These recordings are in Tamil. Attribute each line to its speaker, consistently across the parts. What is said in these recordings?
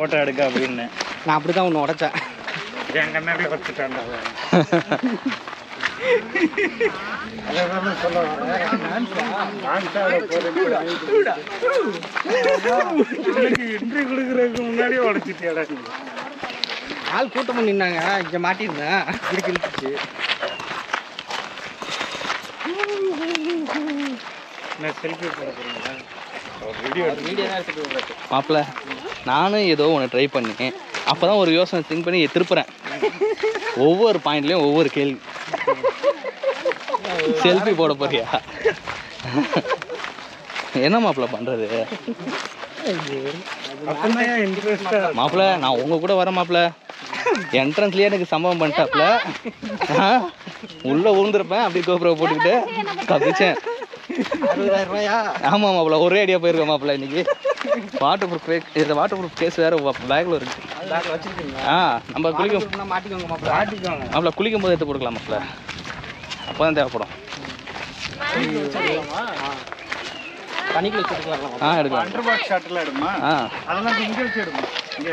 Speaker 1: ஃபோட்டோ எடுக்க அப்படின்னு.
Speaker 2: நான் அப்படி தான் ஒன்று உடைச்சேன்.
Speaker 1: என் கண்ணாடி வச்சுட்டான்டா என்ட்ரி கொடுக்கறதுக்கு உடைச்சிட்டியாடா நீ.
Speaker 2: ஆள் கூட்டமாக நின்னாங்க. இங்கே மாட்டியிருந்தேன். இடுக்கு இழுத்துச்சு
Speaker 1: நான் செல்ஃபி போட போறீங்களா வீடியோ
Speaker 2: வீடியோ தான் எடுத்துட்டு
Speaker 3: மாப்பிள்ள. நானும் ஏதோ ஒன்று ட்ரை பண்ணேன் அப்போ தான் ஒரு யோசனை திங்க் பண்ணி திருப்புறேன். ஒவ்வொரு பாயிண்ட்லேயும் ஒவ்வொரு கேள்வி. செல்ஃபி போட போறியா? என்ன மாப்பிள்ள பண்ணுறது மாப்பிள்ள நான் உங்க கூட வர மாப்பிள்ள என்ட்ரன்ஸ்லயே எனக்கு சம்பவம் பண்ணிட்டாப்ல. உள்ள விழுந்திருப்பேன் அப்படி கோபுரம் போட்டுக்கிட்டு தப்பிச்சேன் ஆமா மாப்பிள்ள ஒரே ஐடியா போயிருக்கேன் மாப்பிள்ள இன்னைக்கு. வாட்டர் ப்ரூஃப் இந்த வாட்டர் ப்ரூஃப் கேஸ் வேற பேக்ல இருக்கு. ஆ நம்ம குளிக்கும்
Speaker 2: குளிக்க மாட்டிக்கோங்க மாப்பிள்ள
Speaker 1: மாட்டிக்கோங்க.
Speaker 3: மாப்பிள்ள குளிக்கும் போது எடுத்து போட்டுக்கலாம் மாப்பிள்ள அப்பதான் தேவைப்படும்.
Speaker 2: தண்ணிக்குள்ள வச்சுருக்கலாம்
Speaker 3: ஆ எடுக்கலாம்.
Speaker 1: அண்டர் எடுமா?
Speaker 3: ஆ.
Speaker 1: அதெல்லாம் இங்க வச்சு எடுமா? இங்க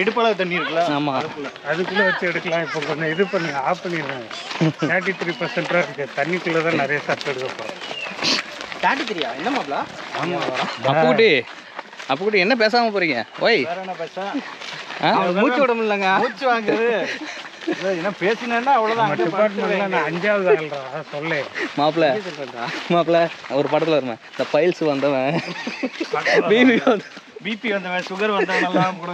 Speaker 1: இடுப்பளவு தண்ணி இருக்குல்ல?
Speaker 3: ஆமா.
Speaker 1: அதுக்குள்ள வச்சு எடுக்கலாம். இப்போ கொஞ்சம் இது பண்ணி ஆஃப் பண்ணிடுறாங்க தேர்ட்டி த்ரீ பர்சன்டா இருக்கு. தண்ணிக்குள்ள தான் நிறைய சத்து எடுக்க போறோம்.
Speaker 2: தாண்டி தெரியா என்ன மாப்பிள்ள
Speaker 3: அப்புக்குட்டி அப்புக்குட்டி என்ன பேசாம போறீங்க? ஒய்
Speaker 1: வேற என்ன பேசா?
Speaker 3: ஆ?
Speaker 2: மூச்சு விட முடியலங்க.
Speaker 1: மூச்சு வாங்குது. என்ன பேசினேன்னா அவ்வளவுதான். டிபார்ட்மெண்ட்ல நான் அஞ்சாவது ஆள்றா சொல்ல.
Speaker 3: மாப்பிள்ள மாப்பிள்ள ஒரு படத்துல வருமே. இந்த பைல்ஸ் வந்தவன். பிபி
Speaker 1: பிபி வந்தவன். சுகர் வந்தவன் எல்லாம் கூட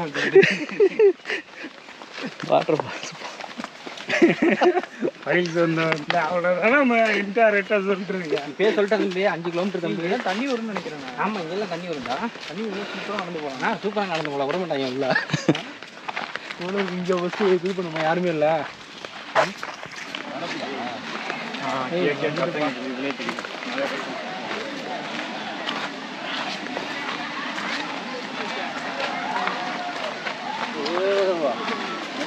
Speaker 1: வந்தவன் அவ்வளோதான் நம்ம இன்டர்நெட்டாக சொல்லிட்டு
Speaker 2: பேர் சொல்லிட்டேன் தம்பி அஞ்சு கிலோமீட்டர் தம்பி. தண்ணி வரும்னு நினைக்கிறேன் ஆமாம் இங்கெல்லாம் தண்ணி வரும்டா. தண்ணி வரும் சூப்பராக நடந்து போகலாம் ஆ சூப்பராக நடந்து போகலாம் விட மாட்டாங்க உள்ள. உனக்கு இங்கே பஸ் இது பண்ணுமா? யாருமே இல்லை.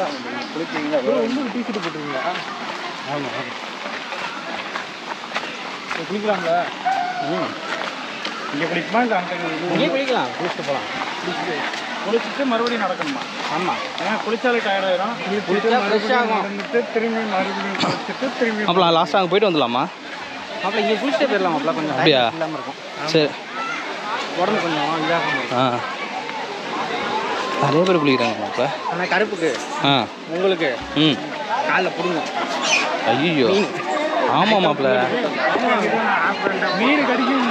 Speaker 2: இன்னும் டீ ஷர்ட் போட்டுருக்கீங்களா?
Speaker 1: ஆமாம்
Speaker 2: குளிக்கலாம்ல?
Speaker 1: இங்கே பிடிக்குமா இல்லை அங்கே
Speaker 2: இங்கே குளிக்கலாம். குளிச்சுட்டு போகலாம்
Speaker 1: குளிச்சுட்டு மறுபடியும் நடக்கணுமா?
Speaker 2: ஆமாம்
Speaker 1: ஏன்னா குளிச்சாலே டயர்ட் ஆயிரும்.
Speaker 2: குளிச்சா ஃப்ரெஷ் ஆகும்.
Speaker 1: நடந்துட்டு திரும்பி மறுபடியும் குளிச்சுட்டு திரும்பி
Speaker 3: மாப்பிள்ள லாஸ்ட் அங்கே போயிட்டு வந்துடலாமா?
Speaker 2: மாப்பிள்ள இங்கே குளிச்சுட்டே போயிடலாம் மாப்பிள்ள கொஞ்சம்
Speaker 3: அப்படியா?
Speaker 2: இல்லாமல் இருக்கும்.
Speaker 3: சரி.
Speaker 2: உடம்பு கொஞ்சம் இதாகும்
Speaker 3: ஆ. நிறைய பேர் குளிக்கிறாங்க மாப்பிள்ள
Speaker 2: ஆனால் கருப்புக்கு.
Speaker 3: ஆ.
Speaker 2: உங்களுக்கு.
Speaker 3: ம்.
Speaker 2: காலில் பிடுங்க
Speaker 3: ஐயோ ஆமாம் மாப்பிள்ள
Speaker 1: மீன் கடிக்கும்.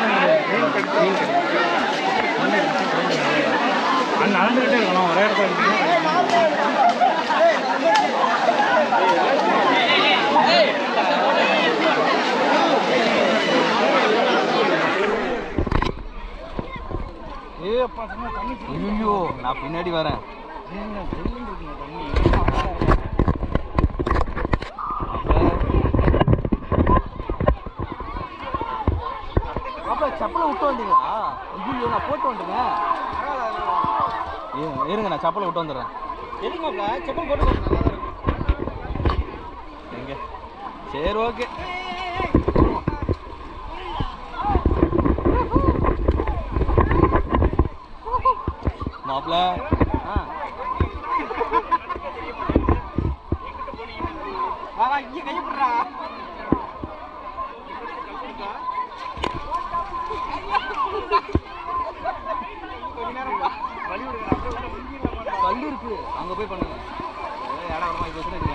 Speaker 1: மீன் கடிக்கும். அது நடந்துகிட்டே இருக்கணும். ஒரே இடத்துல இருக்கணும். ஏ அப்பா சும்மா தண்ணி
Speaker 3: ஐயோ நான் பின்னாடி வரேன். செப்பலை விட்டு வந்தீங்களா? ஐயோ நான் போட்டு வந்துட்டேங்க இருங்க, நான் செப்பலை விட்டு வந்துடுறேன்.
Speaker 2: எதுக்கு செப்பல் போட்டு
Speaker 3: எங்க? சரி ஓகே. மாப்பிள
Speaker 2: ஆ. வா கையை போடுறா
Speaker 3: கல் இருக்கு. அங்க போய் பண்ணுங்க. ஏதோ இடம் வரமா பேசுறேன்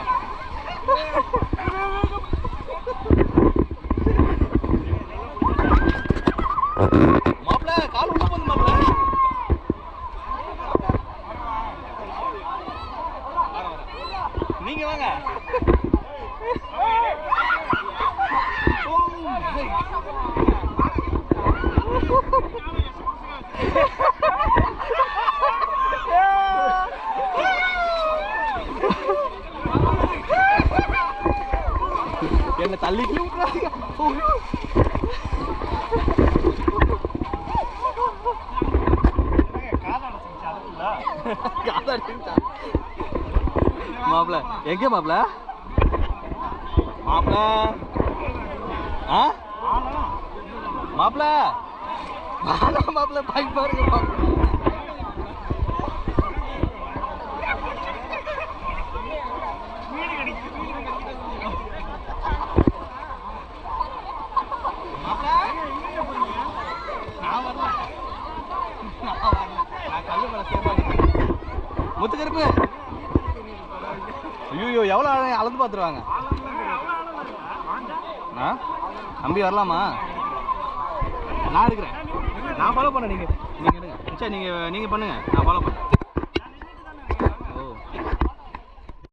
Speaker 3: மாப்பிள்ள கால் உள்ள போகுது என்ன தள்ளிட்டு விட்றாங்க மாப்பிள எங்க மாப்பிள மாப்பிள ஆ மாப்பிள. வேணாம் மாப்பிள பைக் பாருங்க மாப்பிள. முத்துக்கருப்பு ஐயோ எவ்வளோ அளந்து பார்த்துருவாங்க. ஆ? நம்பி வரலாமா? நான் எடுக்கிறேன் நான் ஃபாலோ பண்ணேன் நீங்கள் நீங்கள் எடுங்க. சரி நீங்கள் நீங்கள் பண்ணுங்கள் நான் ஃபாலோ பண்ணேன்.